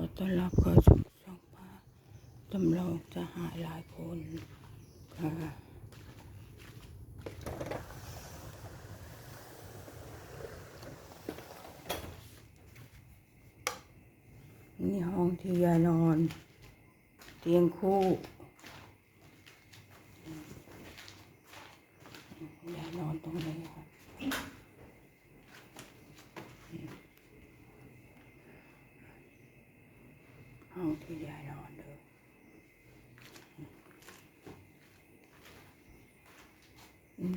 อต้อนรับเข้าสู่ช่องป้าจำลองจะหายหลายคนค่ะนี่ห้องที่ยายนอน เตียงคู่ยายนอนตรงนี้ค่ะ ห้องที่ยายนอนเด้อ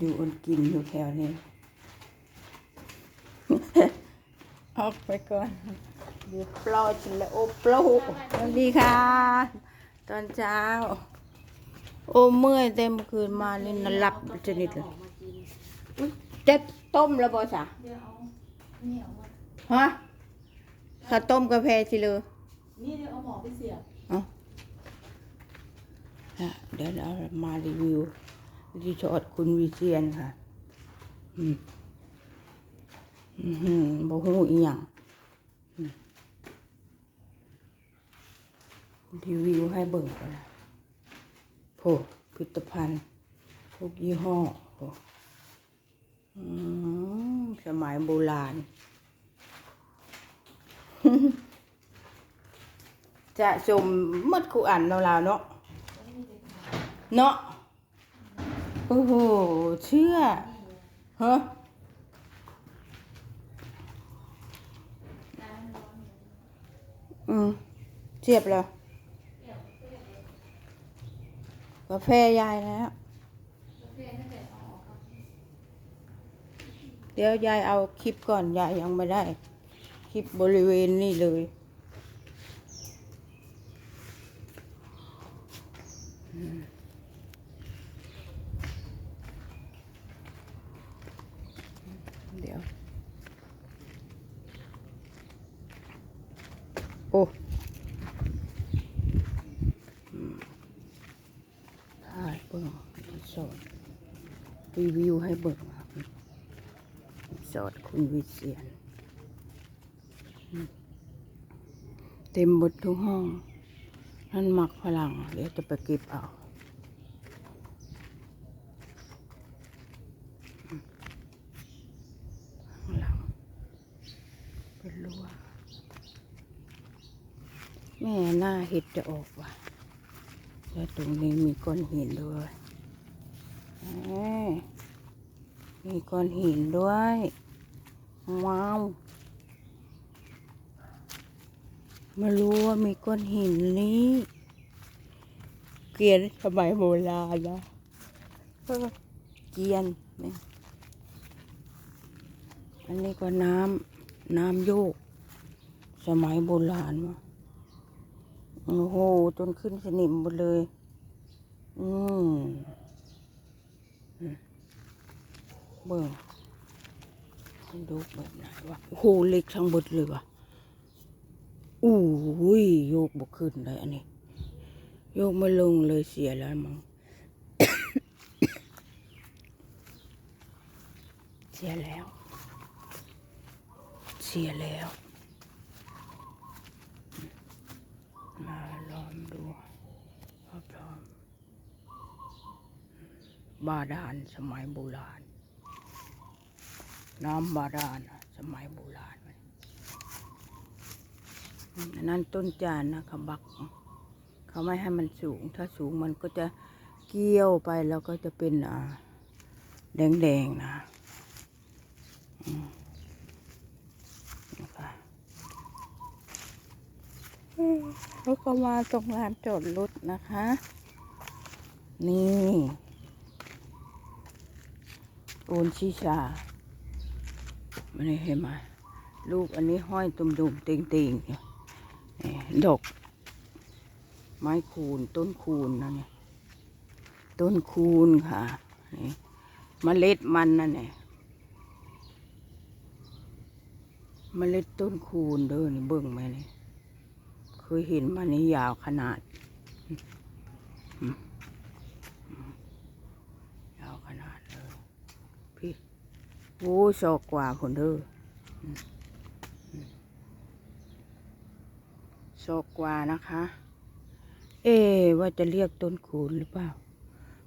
ดูอน กินอยู่แถวนี้ ออกไปก่อนเดี๋ยวปลอฉันแล้วโอ้ปลอสวัสดีค่ะ ตอนเช้า โอ้เมื่อยเต็มคืนมานี่นอนหลับชนิดเลยอุ๊ยจะต้มแล้วบ่สะเดี๋ยวเอานี่เอามาฮะข้าวต้มกาแฟสิเลยนี่เดี๋ยวเอาหมอไปเสียบเอาฮะเดี๋ยวเรามารีวิว รีสอร์ทคุณวิเชียนค่ะ อืมอือหือบ่ฮู้อีหยังรีวิวให้เบิ่งก่อนนะโพผลิตภัณฑ์พวกยี่ห้อโพอืมสมัยโบราณ จะชมมัดคู่อันเราลาวๆเนาะ เนาะ โอ้โห เชื่อเฮะอืมเจียบแล้วกาแฟยายแล้ว เดี๋ยวยายเอาคลิปก่อน ยายยังไม่ได้ คลิปบริเวณนี่เลยเดี๋ยว โอ้ถ่ายเบิ่งรีสอดรีวิวให้เบิ่งครับสอดคุณวิเชียน เต็มหมดทุกห้องนั่นหมักฝรั่งเดี๋ยวจะไปเก็บเอาข้างหลังเป็นรั้ว แม่หน้าเห็ดจะออกว่ะ แล้วตรงนี้มีก้อนหินด้วยเอ้มีก้อนหินด้วย ว้าวมารู้ว่ามีก้อนหินนี้ เกลียนสมัยโบราณนะเกลียนอันนี้ก็น้ำน้ำโยก สมัยโบราณวะ โอ้โห จนขึ้นสนิมหมดเลย อืมเบิ่งดูแบบไหนวะ โอ้โห เล็กทั้งหมดเลยวะอู้ยโยกบกขึ้นเลยอันนี้ โยกไม่ลงเลยเสียแล้วมั้ง เสียแล้ว เสียแล้ว มาลองดูรอบๆ บาดาลสมัยโบราณ น้ำบาดาลนะสมัยโบราณนอันนั้นต้นจานนะเขาบัก เขาไม่ให้มันสูง ถ้าสูงมันก็จะเกี่ยวไปแล้วก็จะเป็นอ่าแดงๆนะนะคะแล้วก็มาตรงลานจอดรถนะคะ นี่ โอนชีชามันนี่เห็นไหมลูกอันนี้ห้อยตุ่มๆเต่งๆอยู่นี่ดอกไม้คูนต้นคูนนะเนี่ย ต้นคูนค่ะนี่เมล็ดมันนั่นเนี่ยเมล็ดต้นคูณเด้อนี่เบิ่งไหมนี่เคยเห็นมันนี่ยาวขนาดอืมอืมยาวขนาดเลยพี่ โอ้ศอกกว่าผลเด้ออืมอืมศอกกว่านะคะ เอ ว่าจะเรียกต้นคูณหรือเปล่า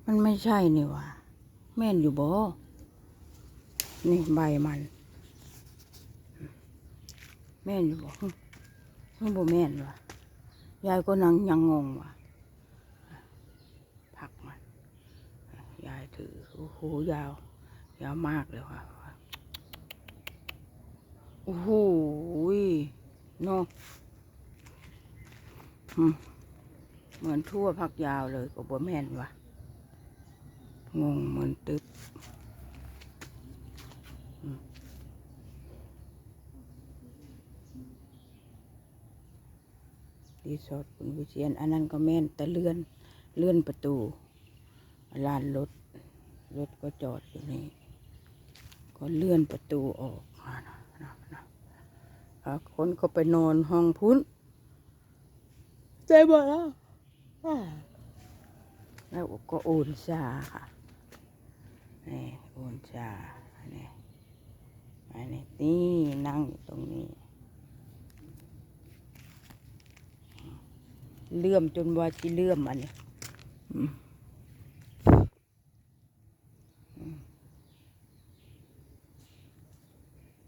มันไม่ใช่นี่ว่าแม่นอยู่บ่นี่ใบมัน แม่นอยู่บ่ฮึฮึบ่แม่นวะยายก็นังยังงงวะผักมัน ยายถือ โอ้โหยาว ยาวมากเลยว่ะ โอ้โหเนาะอืมเหมือนทั่วผักยาวเลยก็บ่แม่นวะงงเหมือนตึ๊บรีสอร์ทคุณวิเชียน อันนั้นก็แม่นแต่เลื่อนเลื่อนประตูลานรถรถก็จอดอยู่นี่ ก็เลื่อนประตูออกมานะนะนะอะ คนก็ไปนอนห้องพุ้นใจบ่แล้วอ่าแล้วก็โอนชาค่ะนี่โอนชาอันนี้อันนี้นี่นั่งอยู่ตรงนี้ เลื่อมจนว่าที่เลื่อมอันนี้อืม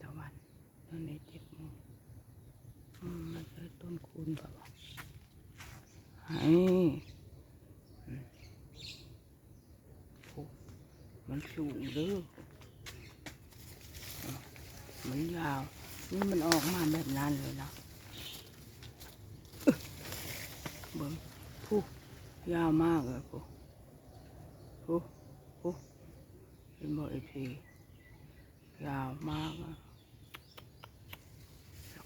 ตะวันตอนนี้เจ็ดโมงอืมมันจะต้ นคูณเปล่าวะไอ้อืมโอ้มันสูงเด้อมันยาว นี่มันออกมาแบบนั้นเลยนะเบิ่งผู้ยาวมากเลยผู้ผู้ผู้เป็นบ่ไอพียาวมากอะ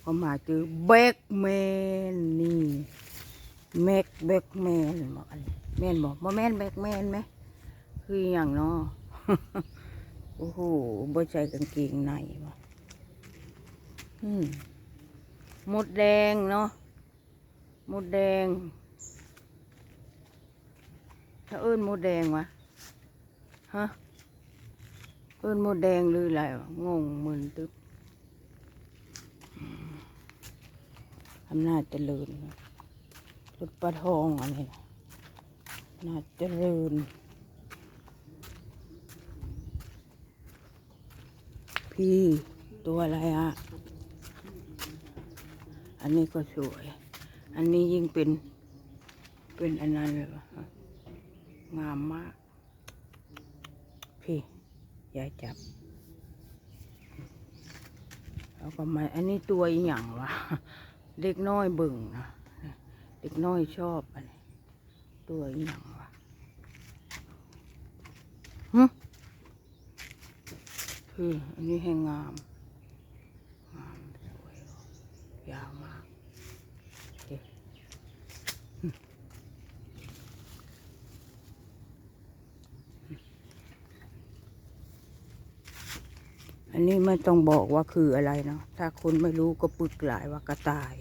ก็มาเจอแบกแมนนี่แม็กแบกแมนบอกอันแมนบอกว่าแมนแบกแมนไหมคืออย่างเนาะโอ้โหบ่ใส่กางเกงในวะอืมมดแดงเนาะมดแดง ถ้าเอิ้นมดแดงวะฮะเอิ้นมดแดงหรืออะไรวะงงมึนตึ๊บอืม อำนาจเจริญรถปลาทองอันนี้นะอำนาจเจริญ พี่ตัวอะไรอะ อันนี้ก็สวย อันนี้ยิ่งเป็น เป็นอันนั้นเลยวะงามมาก พี่ยายจับแล้วก็มาอันนี้ตัวอีหยังวะ เด็กน้อยเบิ่งนะเด็กน้อยชอบอันนี้ตัวอีหยังวะฮึคืออันนี้แห้งาม งามสวยยาวมากเด็ก อันนี้ไม่ต้องบอกว่าคืออะไรเนาะ ถ้าคนไม่รู้ก็ปึกหลายว่ากระต่าย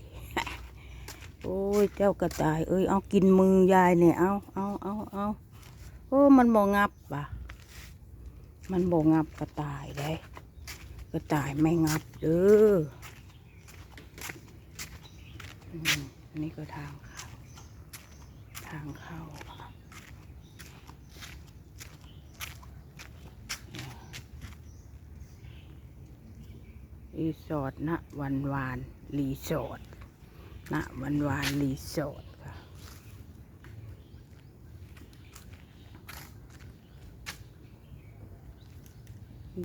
โอ้ยเจ้ากระต่าย เอ้ย เอากินมือยายเนี่ย เอาเอาเอาเอาโอ้มันบ่งับปะมันบ่งับกระต่ายได้ กระต่ายไม่งับเด้ออืมอันนี่ก็ทางเข้า ทางเข้า รีสอร์ทณวันวานรีสอร์ทณวันวานรีสอร์ทค่ะ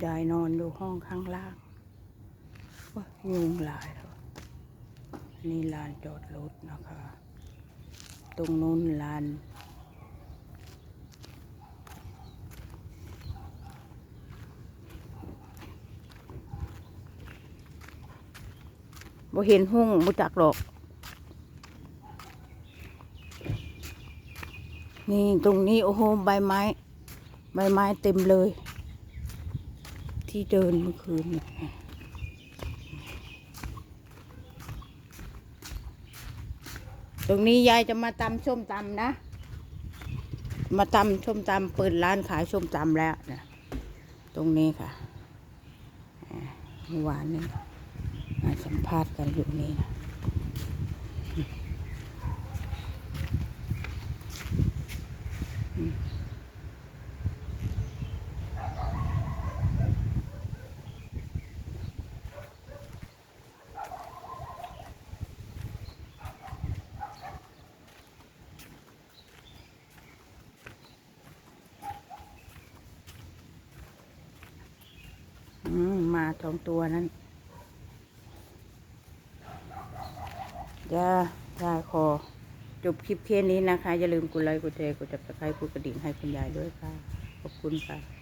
ยายนอนอยู่ห้องข้างล่างว้ายุงหลายแล้วนี่ลานจอดรถนะคะ ตรงนู้นลาน บ่เห็นหุ่งบ่จักหรอก นี่ตรงนี้โอ้โหใบไม้ ใบไม้เต็มเลย ที่เดินเมื่อคืนตรงนี้ยายจะมาตำส้มตำนะ มาตำส้มตำเปิดร้านขายส้มตำแล้วนะตรงนี้ค่ะอ่าเมื่อวานนี้ สัมภาษณ์กันอยู่นี่นะมาสองตัวนั้น ย่าย่าคอ จบคลิปแค่นี้นะคะ อย่าลืมกดไลค์กดแชร์กดจับสไครต์กดกระดิ่งให้คุณยายด้วยค่ะ ขอบคุณค่ะ